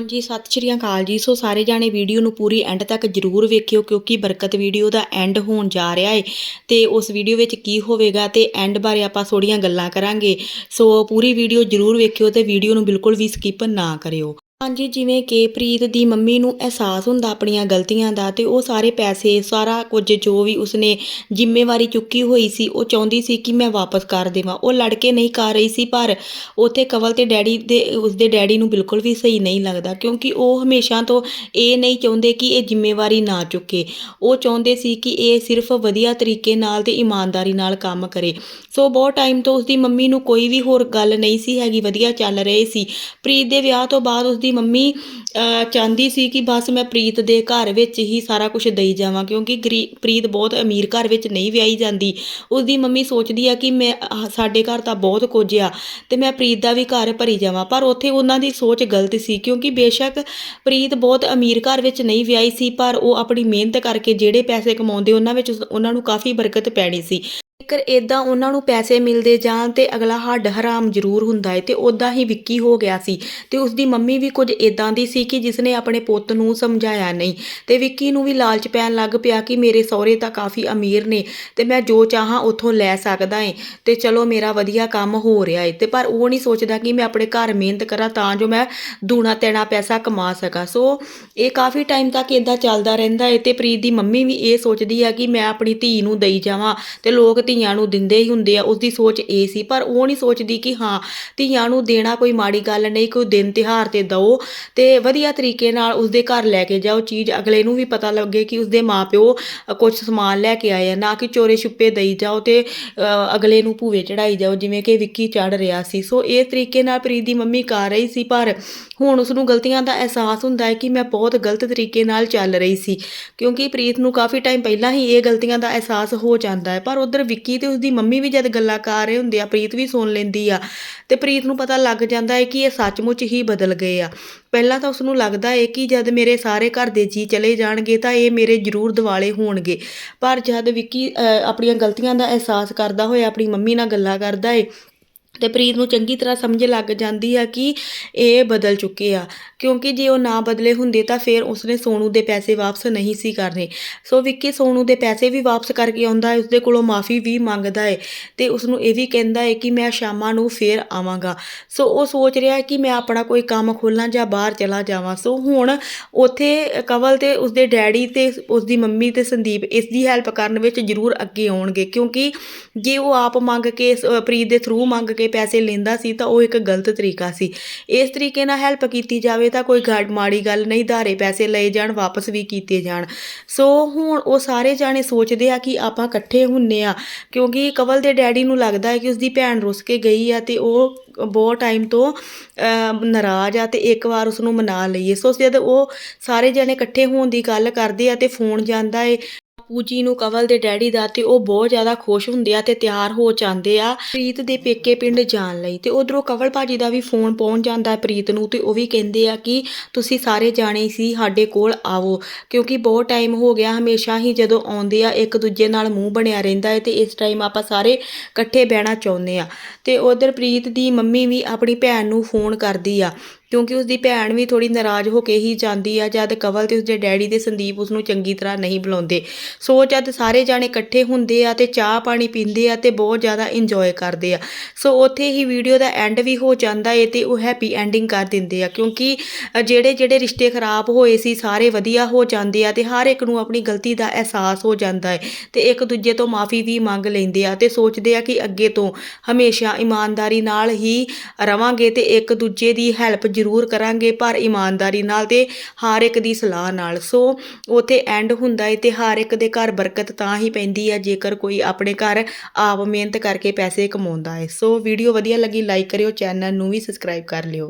ਹਾਂਜੀ, ਸਤਿ ਸ਼੍ਰੀ ਅਕਾਲ ਜੀ। ਸੋ ਸਾਰੇ ਜਾਣੇ ਵੀਡੀਓ ਨੂੰ ਪੂਰੀ ਐਂਡ ਤੱਕ ਜਰੂਰ ਵੇਖਿਓ ਕਿਉਂਕਿ ਬਰਕਤ ਵੀਡੀਓ ਦਾ ਐਂਡ ਹੋਣ ਜਾ ਰਿਹਾ ਏ। ਤੇ ਉਸ ਵੀਡੀਓ ਵਿੱਚ ਕੀ ਹੋਵੇਗਾ ਤੇ ਐਂਡ ਬਾਰੇ ਆਪਾਂ ਥੋੜੀਆਂ ਗੱਲਾਂ ਕਰਾਂਗੇ। ਸੋ ਪੂਰੀ ਵੀਡੀਓ ਜਰੂਰ ਵੇਖਿਓ ਤੇ ਵੀਡੀਓ ਨੂੰ ਬਿਲਕੁਲ ਵੀ ਸਕਿਪ ਨਾ ਕਰਿਓ। ਹਾਂਜੀ, ਜਿਵੇਂ ਕਿ ਪ੍ਰੀਤ ਦੀ ਮੰਮੀ ਨੂੰ ਅਹਿਸਾਸ ਹੁੰਦਾ ਆਪਣੀਆਂ ਗਲਤੀਆਂ ਦਾ ਤੇ ਉਹ ਸਾਰੇ ਪੈਸੇ, ਸਾਰਾ ਕੁਝ ਜੋ ਵੀ ਉਸਨੇ ਜ਼ਿੰਮੇਵਾਰੀ ਚੁੱਕੀ ਹੋਈ ਸੀ, ਉਹ ਚਾਹੁੰਦੀ ਸੀ ਕਿ ਮੈਂ ਵਾਪਸ ਕਰ ਦੇਵਾਂ। ਉਹ ਲੜ ਕੇ ਨਹੀਂ ਕਰ ਰਹੀ ਸੀ, ਪਰ ਉੱਥੇ ਕਵਲ ਤੇ ਡੈਡੀ ਦੇ, ਉਸਦੇ ਡੈਡੀ ਨੂੰ ਬਿਲਕੁਲ ਵੀ ਸਹੀ ਨਹੀਂ ਲੱਗਦਾ, ਕਿਉਂਕਿ ਉਹ ਹਮੇਸ਼ਾ ਤੋਂ ਇਹ ਨਹੀਂ ਚਾਹੁੰਦੇ ਕਿ ਇਹ ਜ਼ਿੰਮੇਵਾਰੀ ਨਾ ਚੁੱਕੇ। ਉਹ ਚਾਹੁੰਦੇ ਸੀ ਕਿ ਇਹ ਸਿਰਫ ਵਧੀਆ ਤਰੀਕੇ ਨਾਲ ਤੇ ਇਮਾਨਦਾਰੀ ਨਾਲ ਕੰਮ ਕਰੇ। ਸੋ ਬਹੁਤ ਟਾਈਮ ਤੋਂ ਉਸਦੀ ਮੰਮੀ ਨੂੰ ਕੋਈ ਵੀ ਹੋਰ ਗੱਲ ਨਹੀਂ ਸੀ ਹੈਗੀ, ਵਧੀਆ ਚੱਲ ਰਹੇ ਸੀ। ਪ੍ਰੀਤ ਦੇ ਵਿਆਹ ਤੋਂ ਬਾਅਦ ਉਸਦੀ ਮੰਮੀ ਚਾਹੁੰਦੀ ਸੀ ਕਿ ਬਸ ਮੈਂ ਪ੍ਰੀਤ ਦੇ ਘਰ ਵਿੱਚ ਹੀ ਸਾਰਾ ਕੁਝ ਦੇਈ ਜਾਵਾਂ, ਕਿਉਂਕਿ ਗਰੀ- ਪ੍ਰੀਤ ਬਹੁਤ ਅਮੀਰ ਘਰ ਵਿੱਚ ਨਹੀਂ ਵਿਆਹੀ ਜਾਂਦੀ। ਉਸਦੀ ਮੰਮੀ ਸੋਚਦੀ ਆ ਕਿ ਮੈਂ ਸਾਡੇ ਘਰ ਤਾਂ ਬਹੁਤ ਕੁਝ ਆ, ਤੇ ਮੈਂ ਪ੍ਰੀਤ ਦਾ ਵੀ ਘਰ ਭਰੀ ਜਾਵਾਂ। ਪਰ ਉੱਥੇ ਉਹਨਾਂ ਦੀ ਸੋਚ ਗਲਤ ਸੀ, ਕਿਉਂਕਿ ਬੇਸ਼ੱਕ ਪ੍ਰੀਤ ਬਹੁਤ ਅਮੀਰ ਘਰ ਵਿੱਚ ਨਹੀਂ ਵਿਆਹੀ ਸੀ, ਪਰ ਉਹ ਆਪਣੀ ਮਿਹਨਤ ਕਰਕੇ ਜਿਹੜੇ ਪੈਸੇ ਕਮਾਉਂਦੇ, ਉਹਨਾਂ ਵਿੱਚ ਉਹਨਾਂ ਨੂੰ ਕਾਫੀ ਬਰਕਤ ਪੈਣੀ ਸੀ। ਜੇਕਰ ਇਦਾਂ ਉਹਨਾਂ ਨੂੰ ਪੈਸੇ ਮਿਲਦੇ ਜਾਣ ਤੇ ਅਗਲਾ ਹੱਡ ਹਰਾਮ ਜ਼ਰੂਰ ਹੁੰਦਾ ਹੈ ਤੇ ਉਦਾਂ ਹੀ ਵਿੱਕੀ ਹੋ ਗਿਆ ਸੀ ਤੇ ਉਸਦੀ ਮੰਮੀ ਵੀ ਕੁਝ ਇਦਾਂ ਦੀ ਸੀ ਕਿ ਜਿਸ ਨੇ ਆਪਣੇ ਪੁੱਤ ਨੂੰ ਸਮਝਾਇਆ ਨਹੀਂ। ਤੇ ਵਿੱਕੀ ਨੂੰ ਵੀ ਲਾਲਚ ਪੈਣ ਲੱਗ ਪਿਆ ਕਿ ਮੇਰੇ ਸਹੁਰੇ ਤਾਂ ਕਾਫੀ ਅਮੀਰ ਨੇ ਤੇ ਮੈਂ ਜੋ ਚਾਹਾਂ ਉੱਥੋਂ ਲੈ ਸਕਦਾ ਏ ਤੇ ਚਲੋ ਮੇਰਾ ਵਧੀਆ ਕੰਮ ਹੋ ਰਿਹਾ ਏ ਤੇ ਪਰ ਉਹ ਨਹੀਂ ਸੋਚਦਾ ਕਿ ਮੈਂ ਆਪਣੇ ਘਰ ਮਿਹਨਤ ਕਰਾਂ ਤਾਂ ਜੋ ਮੈਂ ਦੂਣਾ ਤੈਣਾ ਪੈਸਾ ਕਮਾ ਸਕਾਂ। ਸੋ ਇਹ ਕਾਫੀ ਟਾਈਮ ਤੱਕ ਇਦਾਂ ਚੱਲਦਾ ਰਹਿੰਦਾ ਏ ਤੇ ਪ੍ਰੀਤ ਦੀ ਮੰਮੀ ਵੀ ਇਹ ਸੋਚਦੀ ਆ ਕਿ ਮੈਂ ਆਪਣੀ ਧੀ ਨੂੰ ਦੇਈ ਜਾਵਾਂ ਤੇ ਲੋਕ ਧੀਆਂ ਨੂੰ ਦਿੰਦੇ ਹੀ ਹੁੰਦੇ ਆ, ਉਸਦੀ ਸੋਚ ਇਹ ਸੀ, ਪਰ ਉਹ ਨਹੀਂ ਸੋਚਦੀ ਕਿ ਹਾਂ, ਧੀਆਂ ਨੂੰ ਦੇਣਾ ਕੋਈ ਮਾੜੀ ਗੱਲ ਨਹੀਂ, ਕੋਈ ਦਿਨ ਤਿਹਾਰ ਤੇ ਦਓ ਤੇ ਵਧੀਆ ਤਰੀਕੇ ਨਾਲ ਉਸਦੇ ਘਰ ਲੈ ਕੇ ਜਾਓ। ਚੀਜ਼ ਅਗਲੇ ਨੂੰ ਵੀ ਪਤਾ ਲੱਗੇ ਕਿ ਉਸਦੇ ਮਾਪਿਓ ਕੁਝ ਸਮਾਨ ਲੈ ਕੇ ਆਏ ਆ, ਨਾ ਕਿ ਚੋਰੇ ਛੁੱਪੇ ਦੇਈ ਜਾਓ ਤੇ ਅਗਲੇ ਨੂੰ ਭੂਵੇ ਚੜਾਈ ਜਾਓ, ਜਿਵੇਂ ਕਿ ਵਿੱਕੀ ਚੜ ਰਿਹਾ ਸੀ। ਸੋ ਇਹ ਤਰੀਕੇ ਨਾਲ ਪ੍ਰੀਤ ਦੀ ਮੰਮੀ ਕਰ ਰਹੀ ਸੀ, ਪਰ ਹੁਣ ਉਸ ਨੂੰ ਗਲਤੀਆਂ ਦਾ ਅਹਿਸਾਸ ਹੁੰਦਾ ਹੈ ਕਿ ਮੈਂ ਬਹੁਤ ਗਲਤ ਤਰੀਕੇ ਨਾਲ ਚੱਲ ਰਹੀ ਸੀ, ਕਿਉਂਕਿ ਪ੍ਰੀਤ ਨੂੰ ਕਾਫੀ ਟਾਈਮ ਪਹਿਲਾਂ ਹੀ ਇਹ ਗਲਤੀਆਂ ਦਾ ਅਹਿਸਾਸ ਹੋ ਜਾਂਦਾ ਹੈ, ਪਰ ਉਧਰ ਵਿੱਕੀ ਤੇ ਉਸਦੀ ਮੰਮੀ ਵੀ ਜਦ ਗੱਲਾਂ ਕਰ ਰਹੇ ਹੁੰਦੇ ਆ ਪ੍ਰੀਤ ਵੀ ਸੁਣ ਲੈਂਦੀ ਆ। ਤੇ ਪ੍ਰੀਤ ਨੂੰ ਪਤਾ ਲੱਗ ਜਾਂਦਾ ਹੈ ਕਿ ਇਹ ਸੱਚਮੁੱਚ ਹੀ ਬਦਲ ਗਏ ਆ। ਪਹਿਲਾਂ ਤਾਂ ਉਸ ਨੂੰ ਲੱਗਦਾ ਹੈ ਕਿ ਜਦ ਮੇਰੇ ਸਾਰੇ ਘਰ ਦੇ ਜੀ ਚਲੇ ਜਾਣਗੇ ਤਾਂ ਇਹ ਮੇਰੇ ਜ਼ਰੂਰ ਦਿਵਾਲੇ ਹੋਣਗੇ। ਪਰ ਜਦ ਵਿੱਕੀ ਅ, ਆਪਣੀਆਂ ਗਲਤੀਆਂ ਦਾ ਅਹਿਸਾਸ ਕਰਦਾ ਹੋਇਆ ਆਪਣੀ ਮੰਮੀ ਨਾਲ ਗੱਲਾਂ ਕਰਦਾ ਏ ਤੇ ਪ੍ਰੀਤ ਨੂੰ ਚੰਗੀ ਤਰ੍ਹਾਂ ਸਮਝ ਲੱਗ ਜਾਂਦੀ ਆ ਕਿ ਇਹ ਬਦਲ ਚੁੱਕੇ ਆ। ਕਿਉਂਕਿ ਜੇ ਉਹ ਨਾ ਬਦਲੇ ਹੁੰਦੇ ਤਾਂ ਫਿਰ ਉਸਨੇ ਸੋਨੂ ਦੇ ਪੈਸੇ ਵਾਪਸ ਨਹੀਂ ਸੀ ਕਰਨੇ। ਸੋ ਵਿੱਕੀ ਸੋਨੂ ਦੇ ਪੈਸੇ ਵੀ ਵਾਪਸ ਕਰਕੇ ਆਉਂਦਾ ਹੈ, ਉਸਦੇ ਕੋਲੋਂ ਮਾਫੀ ਵੀ ਮੰਗਦਾ ਹੈ ਤੇ ਉਸ ਨੂੰ ਇਹ ਵੀ ਕਹਿੰਦਾ ਹੈ ਕਿ ਮੈਂ ਸ਼ਾਮਾਂ ਨੂੰ ਫੇਰ ਆਵਾਂਗਾ। ਸੋ ਉਹ ਸੋਚ ਰਿਹਾ ਹੈ ਕਿ ਮੈਂ ਆਪਣਾ ਕੋਈ ਕੰਮ ਖੋਲਾਂ ਜਾਂ ਬਾਹਰ ਚਲਾ ਜਾਵਾਂ। ਸੋ ਹੁਣ ਉੱਥੇ ਕਵਲ ਤੇ ਉਸਦੇ ਡੈਡੀ ਤੇ ਉਸਦੀ ਮੰਮੀ ਤੇ ਸੰਦੀਪ ਇਸ ਦੀ ਹੈਲਪ ਕਰਨ ਵਿੱਚ ਜ਼ਰੂਰ ਅੱਗੇ ਆਉਣਗੇ। ਕਿਉਂਕਿ ਜੇ ਉਹ ਆਪ ਮੰਗ ਕੇ ਪ੍ਰੀਤ ਦੇ ਥਰੂ ਮੰਗ ਕੇ ਪੈਸੇ ਲੈਂਦਾ ਸੀ ਤਾਂ ਉਹ ਇੱਕ ਗਲਤ ਤਰੀਕਾ ਸੀ। ਇਸ ਤਰੀਕੇ ਨਾਲ ਹੈਲਪ ਕੀਤੀ ਜਾਵੇ ਤਾਂ ਕੋਈ ਗਾਡ ਮਾੜੀ ਗੱਲ ਨਹੀਂ, ਧਾਰੇ ਪੈਸੇ ਲਏ ਜਾਣ, ਵਾਪਸ ਵੀ ਕੀਤੇ ਜਾਣ। ਸੋ ਹੁਣ ਉਹ ਸਾਰੇ ਜਾਣੇ ਸੋਚਦੇ ਆ ਕਿ ਆਪਾਂ ਇਕੱਠੇ ਹੁੰਨੇ ਆ, ਕਿਉਂਕਿ ਕਵਲ ਦੇ ਡੈਡੀ ਨੂੰ ਲੱਗਦਾ ਹੈ ਕਿ ਉਸਦੀ ਭੈਣ ਰੁੱਸ ਕੇ ਗਈ ਆ ਤੇ ਉਹ ਬਹੁਤ ਟਾਈਮ ਤੋਂ ਨਾਰਾਜ਼ ਆ ਤੇ ਇੱਕ ਵਾਰ ਉਸ ਨੂੰ ਮਨਾ ਲਈਏ। ਸੋ ਜਦ ਉਹ ਸਾਰੇ ਜਣੇ ਇਕੱਠੇ ਹੋਣ ਦੀ ਗੱਲ ਕਰਦੇ ਆ ਤੇ ਫੋਨ ਜਾਂਦਾ ਏ ਪੂਜੀ ਨੂੰ ਕਵਲ ਦੇ ਡੈਡੀ ਦਾ ਤੇ ਉਹ ਬਹੁਤ ਜ਼ਿਆਦਾ ਖੁਸ਼ ਹੁੰਦੇ ਆ ਤੇ ਤਿਆਰ ਹੋ ਜਾਂਦੇ ਆ ਪ੍ਰੀਤ ਦੇ ਪੇਕੇ ਪਿੰਡ ਜਾਣ ਲਈ। ਤੇ ਉਧਰੋਂ ਕਵਲ ਭਾਜੀ ਦਾ ਵੀ ਫੋਨ ਪਹੁੰਚ ਜਾਂਦਾ ਹੈ ਪ੍ਰੀਤ ਨੂੰ ਤੇ ਉਹ ਵੀ ਕਹਿੰਦੇ ਆ ਕਿ ਤੁਸੀਂ ਸਾਰੇ ਜਾਣੇ ਸੀ ਸਾਡੇ ਕੋਲ ਆਵੋ, ਕਿਉਂਕਿ ਬਹੁਤ ਟਾਈਮ ਹੋ ਗਿਆ ਹਮੇਸ਼ਾ ਹੀ ਜਦੋਂ ਆਉਂਦੇ ਆ, ਇੱਕ ਦੂਜੇ ਨਾਲ ਮੂੰਹ ਬਣਿਆ ਰਹਿੰਦਾ ਹੈ ਤੇ ਇਸ ਟਾਈਮ ਆਪਾਂ ਸਾਰੇ ਇਕੱਠੇ ਬਹਿਣਾ ਚਾਹੁੰਦੇ ਆ। ਤੇ ਉਧਰ ਪ੍ਰੀਤ ਦੀ ਮੰਮੀ ਵੀ ਆਪਣੀ ਭੈਣ ਨੂੰ ਫੋਨ ਕਰਦੀ ਆ। ਕਿਉਂਕਿ ਉਸਦੀ ਭੈਣ ਵੀ ਥੋੜੀ ਨਾਰਾਜ਼ ਹੋ ਕੇ ਹੀ ਜਾਂਦੀ ਆ, ਜਦ ਕਵਲ ਤੇ ਉਸਦੇ ਡੈਡੀ ਦੇ ਸੰਦੀਪ ਉਸ ਨੂੰ ਚੰਗੀ ਤਰ੍ਹਾਂ ਨਹੀਂ ਬੁਲਾਉਂਦੇ। ਸੋ ਜਦ ਸਾਰੇ ਜਾਣੇ ਇਕੱਠੇ ਹੁੰਦੇ ਆ ਤੇ ਚਾਹ ਪਾਣੀ ਪੀਂਦੇ ਆ ਤੇ ਬਹੁਤ ਜ਼ਿਆਦਾ ਇੰਜੋਏ ਕਰਦੇ ਆ। ਸੋ ਉੱਥੇ ਹੀ ਵੀਡੀਓ ਦਾ ਐਂਡ ਵੀ ਹੋ ਜਾਂਦਾ ਏ ਤੇ ਉਹ ਹੈਪੀ ਐਂਡਿੰਗ ਕਰ ਦਿੰਦੇ ਆ। ਕਿਉਂਕਿ ਜਿਹੜੇ ਜਿਹੜੇ ਰਿਸ਼ਤੇ ਖਰਾਬ ਹੋਏ ਸੀ, ਸਾਰੇ ਵਧੀਆ ਹੋ ਜਾਂਦੇ ਆ ਤੇ ਹਰ ਇੱਕ ਨੂੰ ਆਪਣੀ ਗਲਤੀ ਦਾ ਅਹਿਸਾਸ ਹੋ ਜਾਂਦਾ ਹੈ ਤੇ ਇੱਕ ਦੂਜੇ ਤੋਂ ਮਾਫੀ ਵੀ ਮੰਗ ਲੈਂਦੇ ਆ ਤੇ ਸੋਚਦੇ ਆ ਕਿ ਅੱਗੇ ਤੋਂ ਹਮੇਸ਼ਾ ਇਮਾਨਦਾਰੀ ਨਾਲ ਹੀ ਰਵਾਂਗੇ ਤੇ ਇੱਕ ਦੂਜੇ ਦੀ ਹੈਲਪ ਜ਼ਰੂਰ ਕਰਾਂਗੇ, ਪਰ ਇਮਾਨਦਾਰੀ ਨਾਲ ਤੇ ਹਰ ਇੱਕ ਦੀ ਸਲਾਹ ਨਾਲ। ਸੋ ਉਥੇ ਐਂਡ ਹੁੰਦਾ ਹੈ ਤੇ ਹਰ ਇੱਕ ਦੇ ਘਰ ਬਰਕਤ ਤਾਂ ਹੀ ਪੈਂਦੀ ਹੈ ਜੇਕਰ ਕੋਈ ਆਪਣੇ ਘਰ ਆਪ ਮਿਹਨਤ ਕਰਕੇ ਪੈਸੇ ਕਮਾਉਂਦਾ ਹੈ ਸੋ ਵੀਡੀਓ ਵਧੀਆ ਲੱਗੀ, ਲਾਈਕ ਕਰਿਓ, ਚੈਨਲ ਨੂੰ ਵੀ ਸਬਸਕ੍ਰਾਈਬ ਕਰ ਲਿਓ।